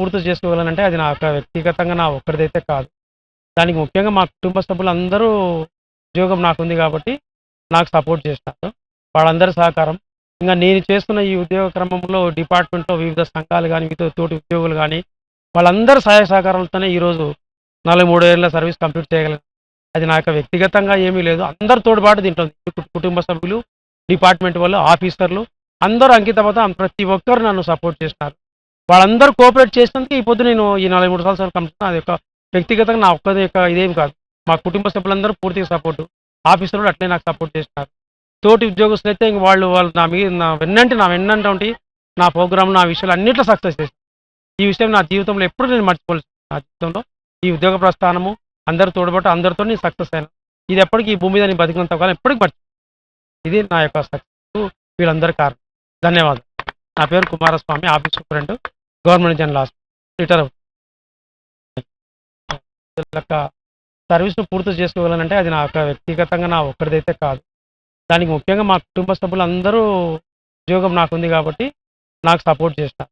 పూర్తి చేసుకోగలనంటే అది నా యొక్క వ్యక్తిగతంగా నా ఒక్కరిదైతే కాదు. దానికి ముఖ్యంగా మా కుటుంబ సభ్యులు అందరూ ఉద్యోగం నాకు ఉంది కాబట్టి నాకు సపోర్ట్ చేసినారు వాళ్ళందరి సహకారం. ఇంకా నేను చేస్తున్న ఈ ఉద్యోగ క్రమంలో డిపార్ట్మెంట్లో వివిధ సంఘాలు కానీ వివిధ తోటి ఉద్యోగులు కానీ వాళ్ళందరి సహాయ సహకారాలతోనే ఈరోజు నలభై మూడు ఏళ్ళ సర్వీస్ కంప్లీట్ చేయగలను అది నా యొక్క వ్యక్తిగతంగా ఏమీ లేదు. అందరు తోడుబాటు తింటుంది. కుటుంబ సభ్యులు డిపార్ట్మెంట్ వాళ్ళు ఆఫీసర్లు అందరూ అంకితమత ప్రతి ఒక్కరు నన్ను సపోర్ట్ చేసినారు వాళ్ళందరూ కోఆపరేట్ చేసినందుకు ఈ పొద్దు నేను ఈ నలభై మూడు సంవత్సరాలు కంప్లీట్ అది యొక్క వ్యక్తిగతంగా నా ఒక్కది యొక్క ఇదేం కాదు. మా కుటుంబ సభ్యులందరూ పూర్తిగా సపోర్టు. ఆఫీసర్లు అట్లే నాకు సపోర్ట్ చేస్తున్నారు. తోటి ఉద్యోగస్తులు అయితే ఇంక వాళ్ళు వాళ్ళు నా మీద నా వెన్నంటే నా వెన్నంటి నా ప్రోగ్రామ్ నా విషయాలు అన్నింటిలో సక్సెస్ చేశారు. ఈ విషయం నా జీవితంలో ఎప్పుడు నేను మర్చిపోలేదు నా జీవితంలో ఈ ఉద్యోగ ప్రస్థానము అందరు తోడుబాటు అందరితో నేను సక్సెస్ అయినా. ఇది ఎప్పటికీ ఈ భూమి మీద నేను బతికినంత కాలం ఎప్పటికీ మర్చి ఇది నా యొక్క సక్సెస్. వీళ్ళందరి కారణం. ధన్యవాదాలు. నా పేరు Kumaraswamy office superintendent government general hospital retire యొక్క సర్వీస్ను పూర్తి చేసుకోగలనంటే అది నా యొక్క వ్యక్తిగతంగా నా ఒక్కరిదైతే కాదు. దానికి ముఖ్యంగా మా కుటుంబ సభ్యులందరూ ఉద్యోగం నాకు ఉంది కాబట్టి నాకు సపోర్ట్ చేసిన